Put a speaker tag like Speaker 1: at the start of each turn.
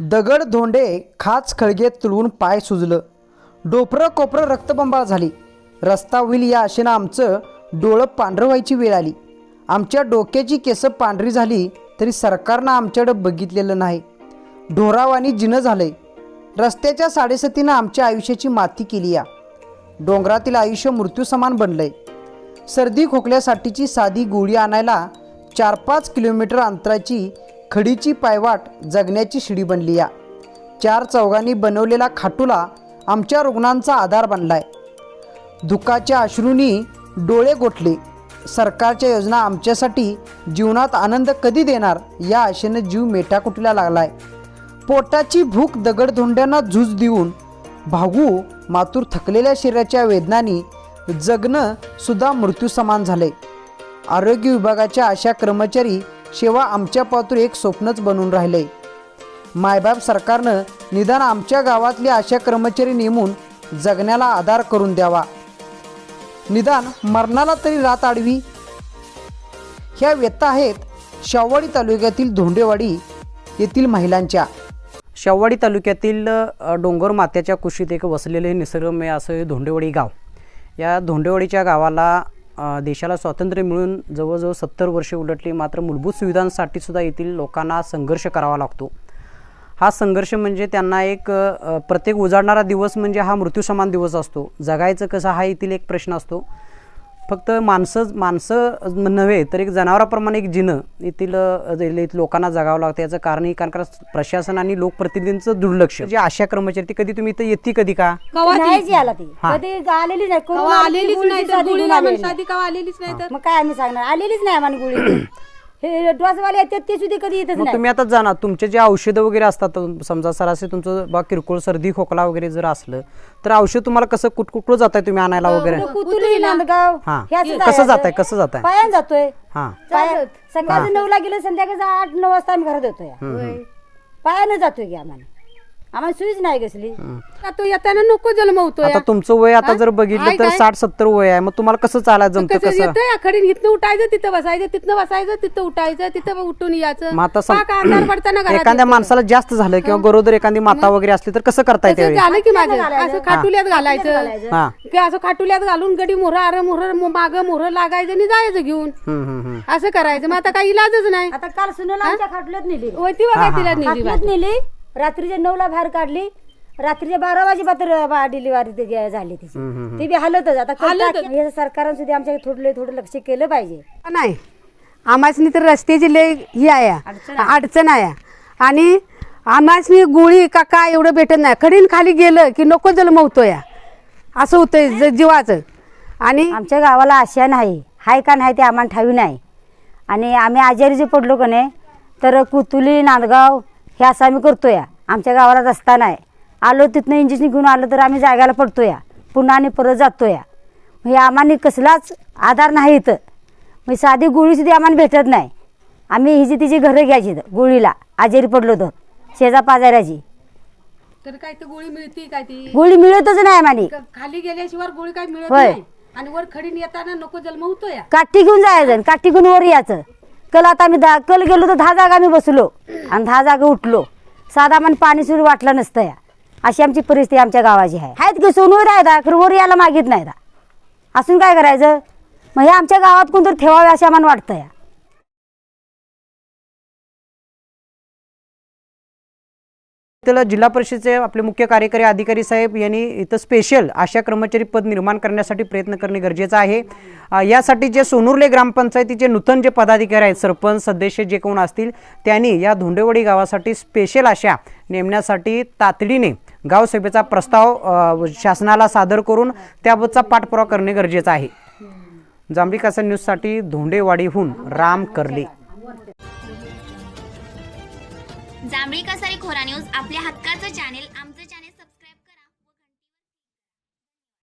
Speaker 1: दगड धोंडे खाच खळगे तुळवून पाय सुजलं. डोपरं कोपरं रक्तबंबाळ झाली. रस्ता होईल या आशेनं आमचं डोळं पांढरं व्हायची वेळ आली. आमच्या डोक्याची केसं पांढरी झाली तरी सरकारनं आमच्याकडे बघितलेलं नाही. ढोरावानी जिनं झालंय. रस्त्याच्या साडेसतीनं आमच्या आयुष्याची माती केली या. डोंगरातील आयुष्य मृत्यू समान बनलंय. सर्दी खोकल्यासाठीची साधी गोळी आणायला चार पाच किलोमीटर अंतराची खडीची पायवाट जगण्याची शिडी बनली या. चार चौघांनी बनवलेला खाटूला आमच्या रुग्णांचा आधार बनलाय. दुःखाच्या अश्रूंनी डोळे गोठले. सरकारच्या योजना आमच्यासाठी जीवनात आनंद कधी देणार या आशेनं जीव मेटाकुटीला लागलाय. पोटाची भूक दगडधोंड्यांना झूज देऊन भागू मातूर थकलेल्या शरीराच्या वेदनांनी जगणं सुद्धा मृत्यू समान झाले आरोग्य विभागाच्या अशा कर्मचारी सेवा आमच्या पातूर एक स्वप्नच बनून राहिले. मायबाप सरकारनं निदान आमच्या गावातली आशा कर्मचारी नेमून जगण्याला आधार करून द्यावा. निदान मरणाला तरी रात आडवी. ह्या व्यथा आहेत शाववाडी तालुक्यातील धोंडेवाडी येथील महिलांच्या. शाववाडी तालुक्यातील डोंगर मात्याच्या कुशीत एक वसलेले निसर्गमय असं हे धोंडेवाडी गाव. या धोंडेवाडीच्या गावाला देशाला स्वातंत्र्य मिळून जवळजवळ सत्तर वर्षे उलटली मात्र मूलभूत सुविधांसाठी सुद्धा येथील लोकांना संघर्ष करावा लागतो. हा संघर्ष म्हणजे त्यांना एक प्रत्येक उजाडणारा दिवस म्हणजे हा मृत्यू समान दिवस असतो. जगायचं कसं हा येथील एक प्रश्न असतो. फक्त माणसं माणसं नव्हे तर एक जनावराप्रमाणे एक जिनं येथील लोकांना जगावं लागतं याचं कारण हे कारण का प्रशासन आणि लोकप्रतिनिधींचं दुर्लक्ष. जे आशा कर्मचारी ती कधी तुम्ही इथं येते कधी का?
Speaker 2: नाही जी आला ती. कधी आलेली नाही.
Speaker 3: आलेलीच नाही
Speaker 2: मग काय आम्ही सांगणार? आलेलीच नाही आम्हाला गुळी. हे डोसवाले येतात ते सुद्धा कधी येतच
Speaker 1: मग
Speaker 2: नाही
Speaker 1: तुम्ही आता जाणार. तुमचे जे औषधं वगैरे असतात समजा सरासरी तुमचं बा किरकोळ सर्दी खोकला वगैरे जर असलं तर औषध तुम्हाला कसं कुठ कुठं जाताय तुम्ही आणायला वगैरे?
Speaker 2: कुतुली नांदगाव?
Speaker 1: हा.
Speaker 2: ह्याच
Speaker 1: कसं. जाताय कसं जाताय?
Speaker 2: पायानं जातोय.
Speaker 1: हां.
Speaker 2: पाया- सकाळचं नऊला गेलं संध्याकाळचं आठ नऊ वाजता आम्ही घरात येतोय. पायानं जातोय की आम्हाला. आम्हाला सुईच नाही कसली.
Speaker 3: का तो येताना नको जन्मवतोय.
Speaker 1: आता तुमचं वय आता जर बघितलं तर? साठ सत्तर वय आहे. मग तुम्हाला कसं चालायला जमतं
Speaker 3: कसं येतोय? आखडीन इथनं उठायचं तिथं बसायचं तिथनं बसायचं तिथं उठायचं तिथं उठून यायचं.
Speaker 1: मग आता सम-
Speaker 3: पाक अंधार पडताना घरात
Speaker 1: एखाद्या माणसाला जास्त झालं किंवा गरोदर एखादी माता वगैरे असली तर कसं करता येते
Speaker 3: झालं की माझं. असं खाटुल्यात घालायचं.
Speaker 1: हा.
Speaker 3: की असं खाटुल्यात घालून गडी मोहर अरे मोहर माग मोहर लागायचं आणि जायचं घेऊन.
Speaker 1: हम्म, हम्म, हम्म.
Speaker 3: असं करायचं. मग आता काही इलाजच नाही.
Speaker 2: आता काल सुनेला आमच्या खाटल्यात नेली.
Speaker 3: होय ती बघा तिला नेली?
Speaker 2: रात्रीच्या नऊला बाहेर काढली. रात्रीच्या बारा वाजे पात्र डिलिव्हरी झाली तिची. ती बी हालतच. आता हे सरकारनं सुद्धा आमच्या थोडं थोडं लक्ष केलं पाहिजे.
Speaker 3: नाही. आम्हासनी तर रस्त्याची लय ही आहे. अडचण आहे. आणि आम्हासनी गोळी का काय एवढं भेटत नाही. खडीन खाली गेलं की नको जन्मवतो या असं होतंय जीवाचं. आणि
Speaker 2: आमच्या गावाला आशा नाही. हाय का नाही ते आम्हाला ठावी नाही. आणि आम्ही आजारी जे पडलो का नाही तर कुतुली नांदगाव हे असं आम्ही करतो या आमच्या गावाला रस्ता नाही. आलो तिथनं इंजेक्शन घेऊन आलो तर आम्ही जागायला पडतो या पुन्हा आणि परत जातो या म्हणजे आम्हाला कसलाच आधार नाही इथं. म्हणजे साधी गोळी सुद्धा आम्हाला भेटत नाही. आम्ही हिची तिची घरं घ्यायची गोळीला. आजारी पडलो तर. शेजा पाजाऱ्याची.
Speaker 3: तर काय तर गोळी मिळते काय ती?
Speaker 2: गोळी मिळतच नाही आम्हाला
Speaker 3: क- खाली गेल्याशिवाय गोळी काय मिळत
Speaker 2: होय.
Speaker 3: नाही. आणि वर खडीन येताना नको जन्मवतो या
Speaker 2: काठी घेऊन जायचं आणि काठी घेऊन वर यायचं. कल आता आम्ही दहा कल गेलो तर दहा जागा आम्ही बसलो. आणि दहा जागा उठलो. साधा पाणी सुरू वाटलं नसतं या. अशी आमची परिस्थिती आमच्या गावाची आहे. आहेत की सोनूर दा खरं वर यायला मागित नाही दा असून काय करायचं? मग हे आमच्या गावात कोणतरी ठेवावे असं आम्हाला वाटतं या.
Speaker 1: त्याला जिल्हा परिषदेचे आपले मुख्य कार्यकारी अधिकारी साहेब यांनी इथं स्पेशल आशा कर्मचारी पद निर्माण करण्यासाठी प्रयत्न करणे गरजेचं आहे. यासाठी जे सोनुर्ले ग्रामपंचायतीचे नूतन जे पदाधिकारी आहेत सरपंच सदस्य जे कोण असतील त्यांनी या धोंडेवाडी गावासाठी स्पेशल आशा नेमण्यासाठी तातडीने गावसभेचा प्रस्ताव शासनाला सादर करून त्याबाबतचा पाठपुरावा करणे गरजेचं आहे. जांभळी कासा न्यूजसाठी धोंडेवाडीहून राम करले.
Speaker 4: जांभळी कसारी खोरा न्यूज आपल्या हक्काचं चॅनेल आमचं